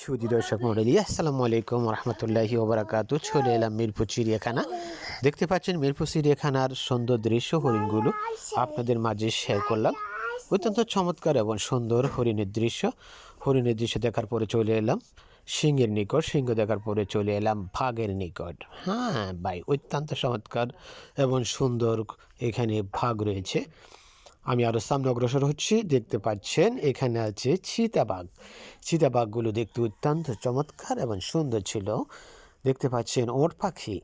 সুদী দর্শক মন্ডলী, আসসালামু আলাইকুম রহমতুল্লাহি ওবরাকাত চলে এলাম মিরপুর চিড়িয়াখানা। দেখতে পাচ্ছেন মিরপুর চিড়িয়াখানার সুন্দর দৃশ্য, হরিণগুলো আপনাদের মাঝে শেয়ার করলাম। অত্যন্ত চমৎকার এবং সুন্দর হরিণের দৃশ্য। হরিণের দৃশ্য দেখার পরে চলে এলাম সিংহের নিকট, সিংহ দেখার পরে চলে এলাম ভাগের নিকট। হ্যাঁ ভাই, অত্যন্ত চমৎকার এবং সুন্দর এখানে ভাগ রয়েছে। আমি আরও সামনে অগ্রসর হচ্ছি। দেখতে পাচ্ছেন, এখানে আছে চিতাবাঘ। চিতাবাঘগুলো দেখতে অত্যন্ত চমৎকার এবং সুন্দর ছিল। দেখতে পাচ্ছেন ওট পাখি।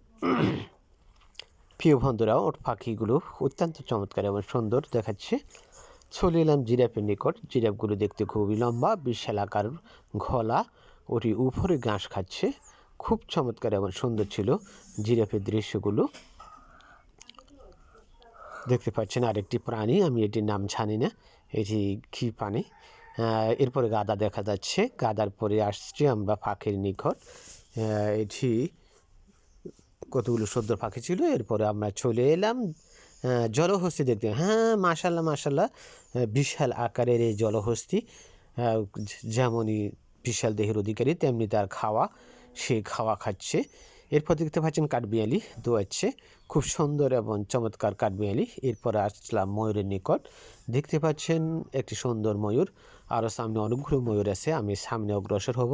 প্রিয় বন্ধুরা, ওট পাখিগুলো অত্যন্ত চমৎকার এবং সুন্দর দেখাচ্ছে। চলে এলাম জিরাফের নিকট। জিরাফগুলো দেখতে খুবই লম্বা, বিশাল আকার ঘলা। ওটি উপরে ঘাস খাচ্ছে। খুব চমৎকার এবং সুন্দর ছিল জিরাফের দৃশ্যগুলো। দেখতে পাচ্ছেন আরেকটি প্রাণী, আমি এটির নাম জানি না, এটি কী প্রাণী? এরপরে গাদা দেখা যাচ্ছে গাদার পরে আসছি আমরা পাখির নিকট। এটি কতগুলো সদ্য পাখি ছিল, এরপরে আমরা চলে এলাম জলহস্তি দেখতে। হ্যাঁ মাশাল্লাহ মাশাল্লাহ বিশাল আকারের এই জলহস্তি যেমনই বিশাল দেহের অধিকারী, তেমনি তার খাওয়া, সে খাওয়া খাচ্ছে। এরপর দেখতে পাচ্ছেন কাঠবিয়ালি দোয়াচ্ছে খুব সুন্দর এবং চমৎকার কাঠবিয়ালি এরপর আসলাম ময়ূরের নিকট। দেখতে পাচ্ছেন একটি সুন্দর ময়ূর। আরও সামনে অনেকগুলো ময়ূর আছে, আমি সামনে অগ্রসর হব।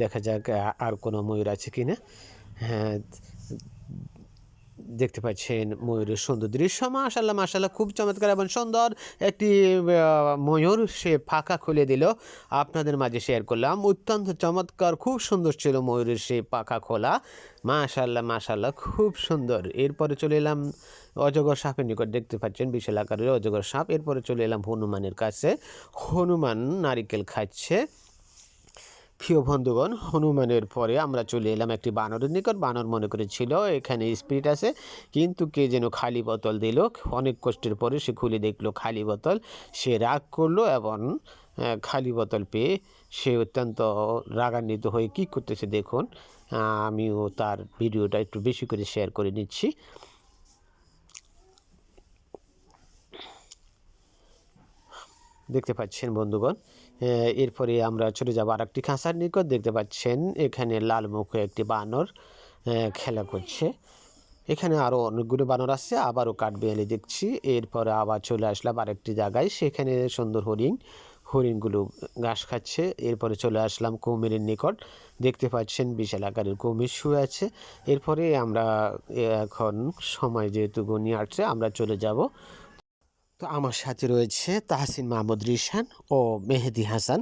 দেখা যাক আর কোনো ময়ূর আছে কি না হ্যাঁ দেখতে পাচ্ছেন ময়ূরের সুন্দর দৃশ্য। মাশাল্লাহ মাশাল্লাহ খুব চমৎকার এবং সুন্দর একটি ময়ূর সে ফাঁকা খুলে দিল। আপনাদের মাঝে শেয়ার করলাম। অত্যন্ত চমৎকার, খুব সুন্দর ছিল ময়ূরের সে পাখা খোলা। মাশাল্লাহ মাশাল্লাহ খুব সুন্দর। এরপরে চলে এলাম অজগর সাপের নিকট। দেখতে পাচ্ছেন বিশাল আকারের অজগর সাপ। এরপরে চলে এলাম হনুমানের কাছে। হনুমান নারিকেল খাচ্ছে। প্রিয় বন্ধুগণ, হনুমানের পরে আমরা চলে এলাম একটি বানরের নিকট। বানর মনে করেছিল, এখানে স্পিরিট আছে, কিন্তু কে যেন খালি বোতল দিল। অনেক কষ্টের পরে সে খুলে দেখল, খালি বোতল। সে রাগ করল এবং খালি বোতল পেয়ে সে অত্যন্ত রাগান্বিত হয়ে কী করতেছে দেখুন। আমিও তার ভিডিওটা একটু বেশি করে শেয়ার করে নিচ্ছি। দেখতে পাচ্ছেন বন্ধুগণ। এরপরে আমরা চলে যাব আর একটি খাঁচার নিকট। দেখতে পাচ্ছেন এখানে লাল মুখে একটি বানর খেলা করছে। এখানে আরও অনেকগুলো বানর আছে, আবারও কাঠবিড়ালি দেখছি। এরপরে আবার চলে আসলাম আরেকটি জায়গায়। সেখানে সুন্দর হরিণ, হরিণগুলো ঘাস খাচ্ছে। এরপরে চলে আসলাম কুমিরের নিকট। দেখতে পাচ্ছেন বিশাল আকারের কুমির শুয়ে আছে। এরপরে আমরা এখন সময় যেহেতু গনিয়ে আসছে, আমরা চলে যাব তো আমার সাথে রয়েছে তাহসিন মাহমুদ রিশান ও মেহেদি হাসান।